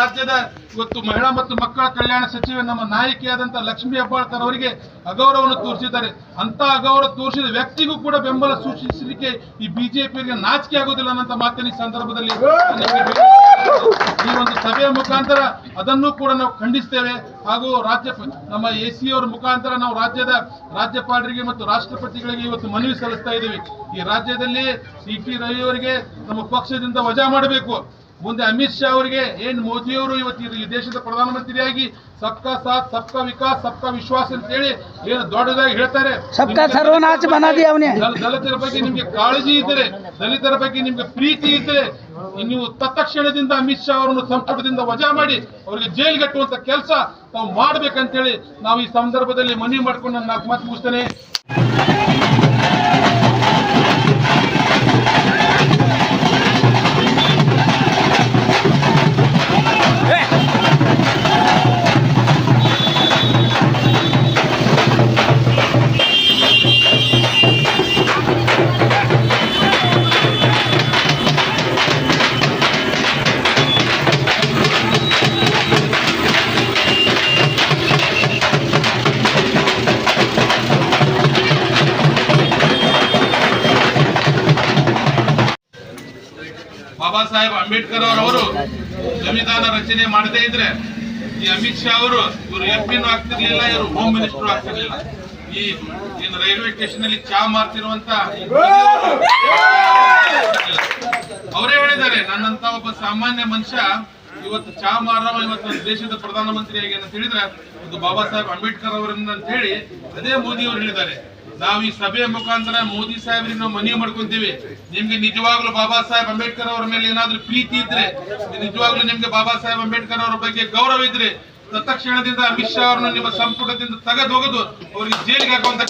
ರಾಜ್ಯದ ಇವತ್ತು ಮಹಿಳಾ ಮತ್ತು ಮಕ್ಕಳ ಕಲ್ಯಾಣ ಸಚಿವೆ ನಮ್ಮ ನಾಯಕಿಯಾದಂತಹ ಲಕ್ಷ್ಮೀ ಹೆಬ್ಬಾಳ್ಕರ್ ಅವರಿಗೆ ಅಗೌರವವನ್ನು ತೋರಿಸಿದ್ದಾರೆ. ಅಂತ ಅಗೌರವ ತೋರಿಸಿದ ವ್ಯಕ್ತಿಗೂ ಕೂಡ ಬೆಂಬಲ ಸೂಚಿಸಲಿಕ್ಕೆ ಈ ಬಿಜೆಪಿಯವರಿಗೆ ನಾಚಿಕೆ ಆಗೋದಿಲ್ಲ ಅನ್ನೋ ಮಾತಿನ ಸಂದರ್ಭದಲ್ಲಿ ಈ ಒಂದು ಸಭೆಯ ಮುಖಾಂತರ ಅದನ್ನು ಕೂಡ ನಾವು ಖಂಡಿಸ್ತೇವೆ. ಹಾಗೂ ರಾಜ್ಯ ನಮ್ಮ ಎ ಸಿ ಅವರ ಮುಖಾಂತರ ನಾವು ರಾಜ್ಯದ ರಾಜ್ಯಪಾಲರಿಗೆ ಮತ್ತು ರಾಷ್ಟ್ರಪತಿಗಳಿಗೆ ಇವತ್ತು ಮನವಿ ಸಲ್ಲಿಸ್ತಾ ಇದ್ದೀವಿ. ಈ ರಾಜ್ಯದಲ್ಲಿ ಸಿ ಟಿ ರವಿ ಅವರಿಗೆ ನಮ್ಮ ಪಕ್ಷದಿಂದ ವಜಾ ಮಾಡಬೇಕು. ಮುಂದೆ ಅಮಿತ್ ಶಾ ಅವರಿಗೆ ಏನು ಮೋದಿಯವರು ಇವತ್ತು ಈ ದೇಶದ ಪ್ರಧಾನಮಂತ್ರಿಯಾಗಿ ಸಬ್ಕಾ ಸಾಥ್ ಸಬ್ಕಾ ವಿಕಾಸ್ ಸಬ್ಕಾ ವಿಶ್ವಾಸ ಅಂತೇಳಿ ಏನು ದೊಡ್ಡದಾಗಿ ಹೇಳ್ತಾರೆ. ದಲಿತರ ಬಗ್ಗೆ ನಿಮ್ಗೆ ಕಾಳಜಿ ಇದ್ರೆ ದಲಿತರ ಬಗ್ಗೆ ನಿಮ್ಗೆ ಪ್ರೀತಿ ಇದ್ರೆ ನೀವು ತತ್ಕ್ಷಣದಿಂದ ಅಮಿತ್ ಶಾ ಅವರನ್ನು ಸಂಪುಟದಿಂದ ವಜಾ ಮಾಡಿ ಅವರಿಗೆ ಜೈಲ್ ಕಟ್ಟುವಂತ ಕೆಲಸ ತಾವು ಮಾಡ್ಬೇಕಂತೇಳಿ ನಾವು ಈ ಸಂದರ್ಭದಲ್ಲಿ ಮನವಿ ಮಾಡ್ಕೊಂಡು ನಾಲ್ಕು ಮಾತು ಮುಗಿಸ್ತೇನೆ. ಅಂಬೇಡ್ಕರ್ ಅವರು ಸಂವಿಧಾನ ರಚನೆ ಮಾಡದೇ ಇದ್ರೆ ಈ ಅಮಿತ್ ಶಾ ಅವರು ಇವರು ಎಂ ಪಿನೂ ಆಗ್ತಿರ್ಲಿಲ್ಲ, ಇವರು ಹೋಮ್ ಮಿನಿಸ್ಟರ್ ಆಗ್ತಿರ್ಲಿಲ್ಲ. ಈ ಏನು ರೈಲ್ವೆ ಸ್ಟೇಷನ್ ಅಲ್ಲಿ ಚಾ ಮಾರ್ತಿರುವಂತ ಅವರೇ ಹೇಳಿದ್ದಾರೆ, ನನ್ನಂತ ಒಬ್ಬ ಸಾಮಾನ್ಯ ಮನುಷ್ಯ ಇವತ್ತು ಚಾ ಮಾರವ, ಇವತ್ತು ದೇಶದ ಪ್ರಧಾನಮಂತ್ರಿ ಆಗಿ ಅಂತ ಹೇಳಿದ್ರೆ ಅದು ಬಾಬಾ ಸಾಹೇಬ್ ಅಂಬೇಡ್ಕರ್ ಅವರಿಂದ ಅಂತ ಹೇಳಿ ಅದೇ ಮೋದಿ ಅವರು ಹೇಳಿದ್ದಾರೆ. ನಾವು ಈ ಸಭೆಯ ಮುಖಾಂತರ ಮೋದಿ ಸಾಹೇಬ್ರಿಗೆ ನಾವು ಮನವಿ ಮಾಡ್ಕೊಂತೀವಿ. ನಿಮ್ಗೆ ನಿಜವಾಗ್ಲೂ ಬಾಬಾ ಸಾಹೇಬ್ ಅಂಬೇಡ್ಕರ್ ಅವರ ಮೇಲೆ ಏನಾದ್ರೂ ಪ್ರೀತಿ ಇದ್ರೆ, ನಿಜವಾಗ್ಲೂ ನಿಮ್ಗೆ ಬಾಬಾ ಸಾಹೇಬ್ ಅಂಬೇಡ್ಕರ್ ಅವರ ಬಗ್ಗೆ ಗೌರವ ಇದ್ರೆ, ತತ್ಕ್ಷಣದಿಂದ ಅಮಿತ್ ಶಾ ಅವರನ್ನು ನಿಮ್ಮ ಸಂಪುಟದಿಂದ ತೆಗೆದು ಹೋಗೋದು ಅವ್ರಿಗೆ ಜೈಲಿಗೆ ಹಾಕುವಂತ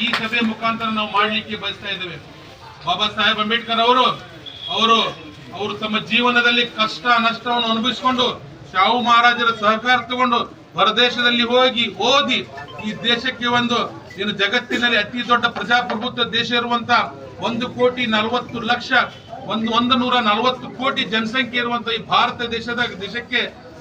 ಈ- ಸಭೆ ಮುಖಾಂತರ ನಾವು ಮಾಡ್ಲಿಕ್ಕೆ ಬಯಸ್ತಾ ಇದ್ದೇವೆ. ಬಾಬಾ ಸಾಹೇಬ್ ಅಂಬೇಡ್ಕರ್ ಅವರು ಅವರು ಅವರು ತಮ್ಮ ಜೀವನದಲ್ಲಿ ಕಷ್ಟ, ನಷ್ಟವನ್ನು ಅನುಭವಿಸಿಕೊಂಡು ಶಾಹು ಮಹಾರಾಜರ ಸಹಕಾರ ತಗೊಂಡು ಹೊರದೇಶದಲ್ಲಿ ಹೋಗಿ, ಓದಿ ಈ ದೇಶಕ್ಕೆ ಒಂದು ಏನು ಜಗತ್ತಿನಲ್ಲಿ ಅತಿ ದೊಡ್ಡ ಪ್ರಜಾಪ್ರಭುತ್ವ ದೇಶ ಇರುವಂತ ಒಂದು ಕೋಟಿ ನಲವತ್ತು ಲಕ್ಷ, ಒಂದು ಒಂದು ನೂರ ನಲವತ್ತು ಕೋಟಿ ಜನಸಂಖ್ಯೆ ಇರುವಂತ ಈ ಭಾರತ ದೇಶದ ದೇಶಕ್ಕೆ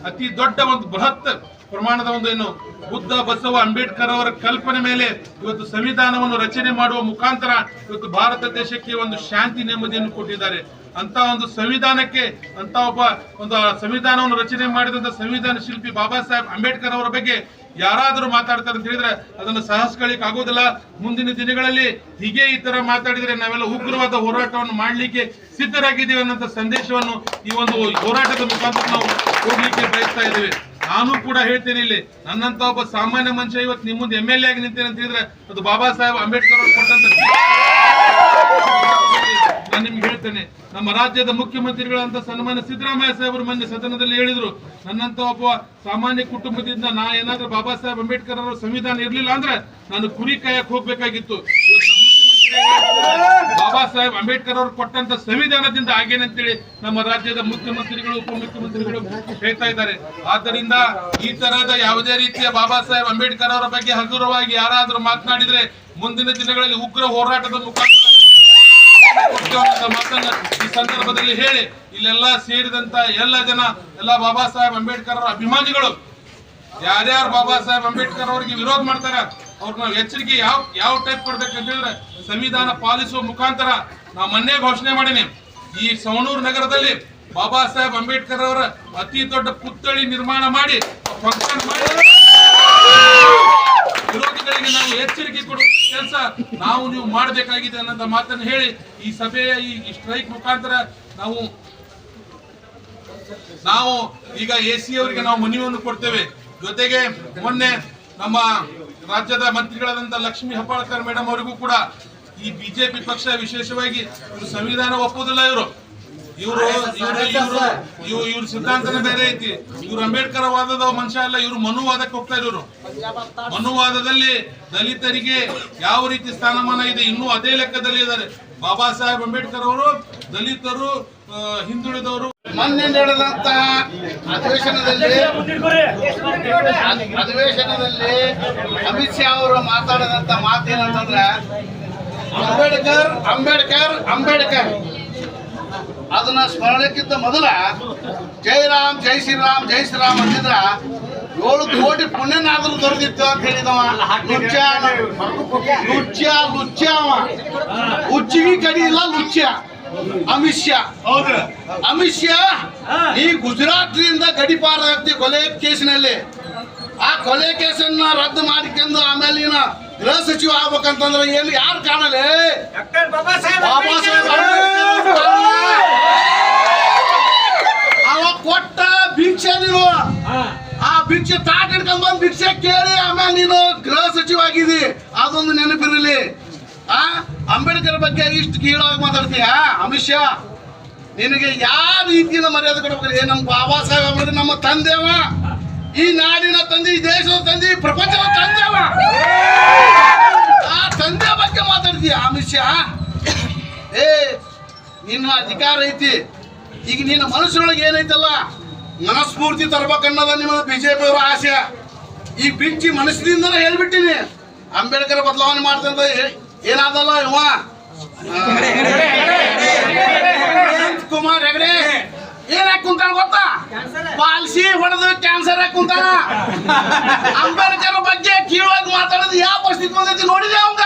ಅತಿ ದೊಡ್ಡ ಒಂದು ಬೃಹತ್ ಪ್ರಮಾಣದ ಒಂದು ಏನು ಬುದ್ಧ, ಬಸವ, ಅಂಬೇಡ್ಕರ್ ಅವರ ಕಲ್ಪನೆ ಮೇಲೆ ಇವತ್ತು ಸಂವಿಧಾನವನ್ನು ರಚನೆ ಮಾಡುವ ಮುಖಾಂತರ ಇವತ್ತು ಭಾರತ ದೇಶಕ್ಕೆ ಒಂದು ಶಾಂತಿ ನೆಮ್ಮದಿಯನ್ನು ಕೊಟ್ಟಿದ್ದಾರೆ. ಅಂತ ಒಂದು ಸಂವಿಧಾನಕ್ಕೆ ಅಂತ ಒಬ್ಬ ಒಂದು ಸಂವಿಧಾನವನ್ನು ರಚನೆ ಮಾಡಿದಂತ ಸಂವಿಧಾನ ಶಿಲ್ಪಿ ಬಾಬಾ ಸಾಹೇಬ್ ಅಂಬೇಡ್ಕರ್ ಅವರ ಬಗ್ಗೆ ಯಾರಾದರೂ ಮಾತಾಡ್ತಾರೆ ಅಂತ ಹೇಳಿದ್ರೆ ಅದನ್ನು ಸಹಸ್ಕೊಳ್ಳಿಕ್ ಆಗೋದಿಲ್ಲ. ಮುಂದಿನ ದಿನಗಳಲ್ಲಿ ಹೀಗೆ ಈ ತರ ಮಾತಾಡಿದ್ರೆ ನಾವೆಲ್ಲ ಉಗ್ರವಾದ ಹೋರಾಟವನ್ನು ಮಾಡಲಿಕ್ಕೆ ಸಿದ್ಧರಾಗಿದ್ದೀವಿ ಅನ್ನೋ ಸಂದೇಶವನ್ನು ಈ ಒಂದು ಹೋರಾಟದ ಮುಖಾಂತರ ನಾವು ಹೋಗ್ಲಿಕ್ಕೆ ಬಯಸ್ತಾ ಇದ್ದೀವಿ. ನಾನು ಕೂಡ ಹೇಳ್ತೇನೆ ಇಲ್ಲಿ ನನ್ನಂತ ಒಬ್ಬ ಸಾಮಾನ್ಯ ಮನುಷ್ಯ ಇವತ್ತು ನಿಮ್ಮ ಮುಂದೆ ಎಂ ಎಲ್ ಎ ಆಗಿ ನಿಂತೇನೆ ಅಂತ ಹೇಳಿದ್ರೆ ಅದು ಬಾಬಾ ಸಾಹೇಬ್ ಅಂಬೇಡ್ಕರ್ ಅವರು ಕೊಟ್ಟಂತ ನಾನು ನಿಮ್ಗೆ ಹೇಳ್ತೇನೆ, ನಮ್ಮ ರಾಜ್ಯದ ಮುಖ್ಯಮಂತ್ರಿಗಳಂತ ಸನ್ಮಾನ್ಯ ಸಿದ್ದರಾಮಯ್ಯ ಸಾಹೇಬರು ಮೊನ್ನೆ ಸದನದಲ್ಲಿ ಹೇಳಿದ್ರು, ನನ್ನಂತ ಒಬ್ಬ ಸಾಮಾನ್ಯ ಕುಟುಂಬದಿಂದ ನಾ ಏನಾದ್ರೂ ಬಾಬಾ ಸಾಹೇಬ್ ಅಂಬೇಡ್ಕರ್ ಅವರ ಸಂವಿಧಾನ ಇರಲಿಲ್ಲ ಅಂದ್ರೆ ನಾನು ಕುರಿ ಕಾಯಕ್ ಹೋಗ್ಬೇಕಾಗಿತ್ತು. ಬಾಬಾ ಸಾಹೇಬ್ ಅಂಬೇಡ್ಕರ್ ಅವರು ಕೊಟ್ಟಂತ ಸಂವಿಧಾನದಿಂದ ಆಗೇನಂತೇಳಿ ನಮ್ಮ ರಾಜ್ಯದ ಮುಖ್ಯಮಂತ್ರಿಗಳು, ಉಪಮುಖ್ಯಮಂತ್ರಿಗಳು ಹೇಳ್ತಾ ಇದ್ದಾರೆ. ಆದ್ದರಿಂದ ಈ ತರಹದ ಯಾವುದೇ ರೀತಿಯ ಬಾಬಾ ಸಾಹೇಬ್ ಅಂಬೇಡ್ಕರ್ ಅವರ ಬಗ್ಗೆ ಹಗುರವಾಗಿ ಯಾರಾದರೂ ಮಾತನಾಡಿದ್ರೆ ಮುಂದಿನ ದಿನಗಳಲ್ಲಿ ಉಗ್ರ ಹೋರಾಟದ ಮುಖಾಂತರ ಈ ಸಂದರ್ಭದಲ್ಲಿ ಹೇಳಿ, ಇಲ್ಲೆಲ್ಲ ಸೇರಿದಂತ ಎಲ್ಲ ಜನ, ಎಲ್ಲ ಬಾಬಾ ಸಾಹೇಬ್ ಅಂಬೇಡ್ಕರ್ ಅವರ ಅಭಿಮಾನಿಗಳು, ಯಾರ್ಯಾರು ಬಾಬಾ ಸಾಹೇಬ್ ಅಂಬೇಡ್ಕರ್ ಅವರಿಗೆ ವಿರೋಧ ಮಾಡ್ತಾರ ಅವ್ರನ್ನ ಎಚ್ಚರಿಕೆ ಯಾವ ಯಾವ ಟೈಪ್ ಹೇಳಿದ್ರೆ ಸಂವಿಧಾನ ಪಾಲಿಸುವ ಮುಖಾಂತರ ನಾ ಮೊನ್ನೆ ಘೋಷಣೆ ಮಾಡೀನಿ. ಈ ಸವಣೂರು ನಗರದಲ್ಲಿ ಬಾಬಾ ಸಾಹೇಬ್ ಅಂಬೇಡ್ಕರ್ ಅವರ ಅತಿ ದೊಡ್ಡ ಪುತ್ಥಳಿ ನಿರ್ಮಾಣ ಮಾಡಿ ಫಂಕ್ಷನ್ ಮಾಡಿ ವಿರೋಧಿಗಳಿಗೆ ನಾವು ಎಚ್ಚರಿಕೆ ಕೊಡುವ ಕೆಲಸ ನಾವು ನೀವು ಮಾಡಬೇಕಾಗಿದೆ ಅನ್ನೋ ಮಾತನ್ನು ಹೇಳಿ ಈ ಸಭೆಯ ಈ ಸ್ಟ್ರೈಕ್ ಮುಖಾಂತರ ನಾವು ನಾವು ಈಗ ಎ ಅವರಿಗೆ ನಾವು ಮನವಿಯನ್ನು ಕೊಡ್ತೇವೆ. ಜೊತೆಗೆ ಮೊನ್ನೆ ನಮ್ಮ ರಾಜ್ಯದ ಮಂತ್ರಿಗಳಾದಂತಹ ಲಕ್ಷ್ಮೀ ಹೆಬ್ಬಾಳ್ಕರ್ ಮೇಡಮ್ ಅವರಿಗೂ ಕೂಡ ಈ ಬಿಜೆಪಿ ಪಕ್ಷ ವಿಶೇಷವಾಗಿ ಸಂವಿಧಾನ ಒಪ್ಪುವುದಿಲ್ಲ ಇವರು. ಇವರು ಇವರು ಇವರು ಇವ್ರು ಇವ್ರ ಸಿದ್ಧಾಂತನ ಬೇರೆ ಐತಿ. ಇವ್ರು ಅಂಬೇಡ್ಕರ್ ವಾದದ ಮನುಷ್ಯ ಅಲ್ಲ ಇವರು ಮನುವಾದಕ್ಕೆ ಹೋಗ್ತಾ ಇರೋರು. ಮನುವಾದದಲ್ಲಿ ದಲಿತರಿಗೆ ಯಾವ ರೀತಿ ಸ್ಥಾನಮಾನ ಇದೆ ಇನ್ನೂ ಅದೇ ಲೆಕ್ಕದಲ್ಲಿ ಇದ್ದಾರೆ. ಬಾಬಾ ಸಾಹೇಬ್ ಅಂಬೇಡ್ಕರ್ ಅವರು ದಲಿತರು ಹಿಂದುಳಿದವರು. ಮೊನ್ನೆ ನಡೆದಂತಹ ಅಧಿವೇಶನದಲ್ಲಿ ಅಧಿವೇಶನದಲ್ಲಿ ಅಮಿತ್ ಶಾ ಅವರು ಮಾತಾಡಿದಂತ ಮಾತೇನಂತಂದ್ರೆ ಅಂಬೇಡ್ಕರ್ ಅಂಬೇಡ್ಕರ್ ಅಂಬೇಡ್ಕರ್. ಅದನ್ನ ಸ್ಮರಣಕ್ಕಿಂತ ಮೊದಲ ಜೈ ರಾಮ್ ಜೈ ಶ್ರೀರಾಮ್ ಜೈ ಶ್ರೀರಾಮ್ ಅಂತಿದ್ರ ಏಳು ಕೋಟಿ ಪುಣ್ಯನಾದ್ರೂ ದೊರೆದಿತ್ತು ಅಂತ ಹೇಳಿದವ. ಲುಚ್ಚ ಲುಚ್ಚ ಲುಚ್ಚ ಅವ. ಹುಚ್ಚಿಗೆ ಕಡಿ ಇಲ್ಲ ಲುಚ್ಚ ಅಮಿತ್ ಶಾ ಹೌದು. ಅಮಿತ್ ಶಾ ಈ ಗುಜರಾತ್ನಿಂದ ಗಡಿಪಾರ ಆಗ್ತಿ ಕೊಲೆ ಕೇಸಿನಲ್ಲಿ. ಆ ಕೊಲೆ ಕೇಸನ್ನ ರದ್ದು ಮಾಡಿಕೊಂಡು ಆಮೇಲೆ ನೀನು ಗೃಹ ಸಚಿವ ಆಗ್ಬೇಕಂತಂದ್ರೆ ಏನು ಯಾರು ಕಾಣಲೇ? ಬಾಬಾ ಸಾಹೇಬ್ ಅಂಬೇಡ್ಕರ್ ಕಾರಣ. ಅವ ಕೊಟ್ಟ ಭಿಕ್ಷೆ ನೀನು. ಆ ಭಿಕ್ಷೆ ತಾಟ್ ಹಿಡ್ಕೊಂಡ್ ಬಂದ್ ಭಿಕ್ಷೆ ಕೇಳಿ ಆಮೇಲೆ ನೀನು ಗೃಹ ಸಚಿವ ಆಗಿದಿ ಅದೊಂದು ನೆನಪಿರಲಿ. ಆ ಅಂಬೇಡ್ಕರ್ ಬಗ್ಗೆ ಇಷ್ಟು ಕೀಳಾಗಿ ಮಾತಾಡ್ತೀಯ? ಅಮಿತ್ ಶಾ ನಿನಗೆ ಯಾವ ರೀತಿಯಿಂದ ಮರ್ಯಾದೆ ಕೊಡಬೇಕು ಏ ನಮ್ಮ ಬಾಬಾ ಸಾಹೇಬ್ ಅಂಬೇಡ್ಕರ್ ನಮ್ಮ ತಂದೆವ ಈ ನಾಡಿನ ತಂದೆ ಈ ದೇಶದ ತಂದೆ ಈ ಪ್ರಪಂಚದ ತಂದೆವ ಆ ತಂದೆ ಬಗ್ಗೆ ಮಾತಾಡ್ತೀಯ ಅಮಿತ್ ಶಾ? ಏ ನಿನ್ನ ಅಧಿಕಾರ ಐತಿ. ಈಗ ನಿನ್ನ ಮನಸ್ಸಿನೊಳಗೆ ಏನೈತಲ್ಲ? ಮನಸ್ಫೂರ್ತಿ ತರ್ಬೇಕನ್ನೋದ ನಿಮ್ಮ ಬಿಜೆಪಿ ಅವರ ಆಸೆ. ಈ ಬಿಚ್ಚಿ ಮನಸ್ಸಿನಿಂದ ಹೇಳ್ಬಿಟ್ಟಿನಿ. ಅಂಬೇಡ್ಕರ್ ಬದಲಾವಣೆ ಮಾಡ್ತಂತ ಏನಾದಲ್ಲ ಇವ? ಕುಮಾರ್ ಹೆಗಡೆ. ಏನಾಕ್ ಕುಂತಾನ ಗೊತ್ತಾ? ಪಾಲ್ಸಿ ಹೊಡೆದು ಕ್ಯಾನ್ಸರ್ ಕುಂತಾನ. ಅಂಬೇಡ್ಕರ್ ಬಗ್ಗೆ ಕೀಳಾಗಿ ಮಾತಾಡೋದು ಯಾವ ಪರಿಸ್ಥಿತಿ ಬಂದೈತಿ ನೋಡಿದೆ ಅವಂಗ.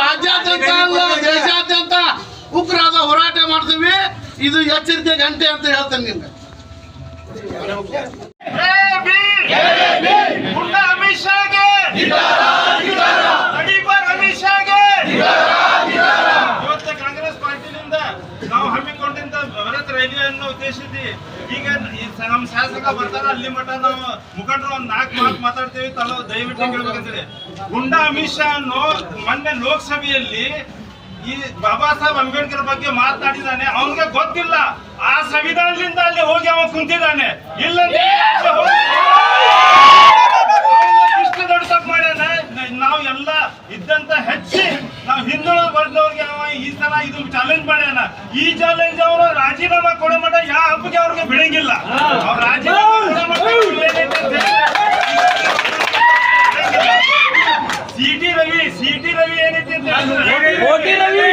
ರಾಜ್ಯಾದ್ಯಂತ ಅಲ್ಲ ದೇಶಾದ್ಯಂತ ಉಗ್ರಾದ ಹೋರಾಟ ಮಾಡ್ತೀವಿ. ಇದು ಎಚ್ಚರಿಕೆ ಗಂಟೆ ಅಂತ ಹೇಳ್ತೇನೆ ನಿಮ್ಗೆ. ಅಮಿತ್ ಶಾಗೆ ಅಮಿತ್ ಶಾಗೆ ಇವತ್ತು ಕಾಂಗ್ರೆಸ್ ಪಾರ್ಟಿನಿಂದ ನಾವು ಹಮ್ಮಿಕೊಂಡಿದ್ದ ಬೃಹತ್ ರೈಲ್ವೆಯನ್ನು ಉದ್ದೇಶಿಸಿ ಈಗ ನಮ್ಮ ಶಾಸಕ ಬರ್ತಾರ ಅಲ್ಲಿ ಮಠ ನಾವು ಮುಖಂಡರು ಒಂದ್ ನಾಲ್ಕು ಮಾತು ಮಾತಾಡ್ತೀವಿ ತಲೋ ದಯವಿಟ್ಟು ಕೇಳ್ಬೇಕಂತೇಳಿ ಗುಂಡಾ ಅಮಿತ್ ಶಾ ಅನ್ನೋ ಮೊನ್ನೆ ಲೋಕಸಭೆಯಲ್ಲಿ ಈ ಬಾಬಾ ಸಾಹೇಬ್ ಅಂಬೇಡ್ಕರ್ ಬಗ್ಗೆ ಮಾತನಾಡಿದಾನೆ ಅವನಿಗೆ ಗೊತ್ತಿಲ್ಲ. ಆ ಸಂವಿಧಾನದಿಂದ ಅಲ್ಲಿ ಹೋಗಿ ಅವ ಕುಂತಿದ್ದಾನೆ. ಇಲ್ಲಂದ್ರೆ ಇಷ್ಟು ದೊಡ್ಡ ತಪ್ಪು ಮಾಡ್ಯಾನ? ನಾವು ಎಲ್ಲ ಇದ್ದಂತ ಹೆಚ್ಚಿ ನಾವು ಹಿಂದುಳಿದ ವರ್ಗದವ್ರಿಗೆ ಅವ ಈ ಸಲ ಇದು ಚಾಲೆಂಜ್ ಮಾಡ್ಯಾನ. ಈ ಚಾಲೆಂಜ್ ಅವರು ರಾಜೀನಾಮಾ ಕೊಡೋ ಮಟ್ಟ ಯಾವ ಹಬ್ಬಕ್ಕೆ ಅವ್ರಿಗೆ ಬಿಡಂಗಿಲ್ಲ. ಅವ್ರು ರಾಜೀನಾಮಾ ಕೊಡೋ ಮಟ್ಟ C T Ravi C T Ravi ಏನೈತಿ ಅಂತ ಹೇಳಿದ್ರೆ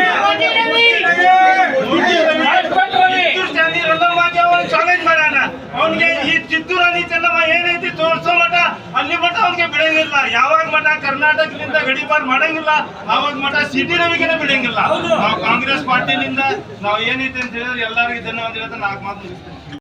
ಕಿತ್ತೂರು ಚಾಂದಿ ರಂಗಮ್ಮಾಗಿ ಅವನು ಚಾಲೆಂಜ್ ಮಾಡ್ಯಾನ ಅವನಿಗೆ ಈ ಕಿತ್ತೂರು ರಾಣಿ ಚೆನ್ನಮ್ಮ ಏನೈತಿ ತೋರ್ಸೋ ಮಠ ಅಲ್ಲಿ ಮಠ ಅವನಿಗೆ ಬಿಡಂಗಿಲ್ಲ ಯಾವಾಗ ಮಠ ಕರ್ನಾಟಕದಿಂದ ಗಡಿಪಾರ್ ಮಾಡಂಗಿಲ್ಲ. ಅವಾಗ ಮಠ ಸಿಟಿ ನಮಗೇನೆ ಬಿಡಂಗಿಲ್ಲ. ನಾವು ಕಾಂಗ್ರೆಸ್ ಪಾರ್ಟಿನಿಂದ ನಾವು ಏನೈತೆ ಅಂತ ಹೇಳಿದ್ರೆ ಎಲ್ಲರಿಗೂ ಧನ್ಯವಾದ ಹೇಳ್ತಾ ನಾಲ್ಕು ಮಾತು ಮುಗಿಸ್ತೇನೆ.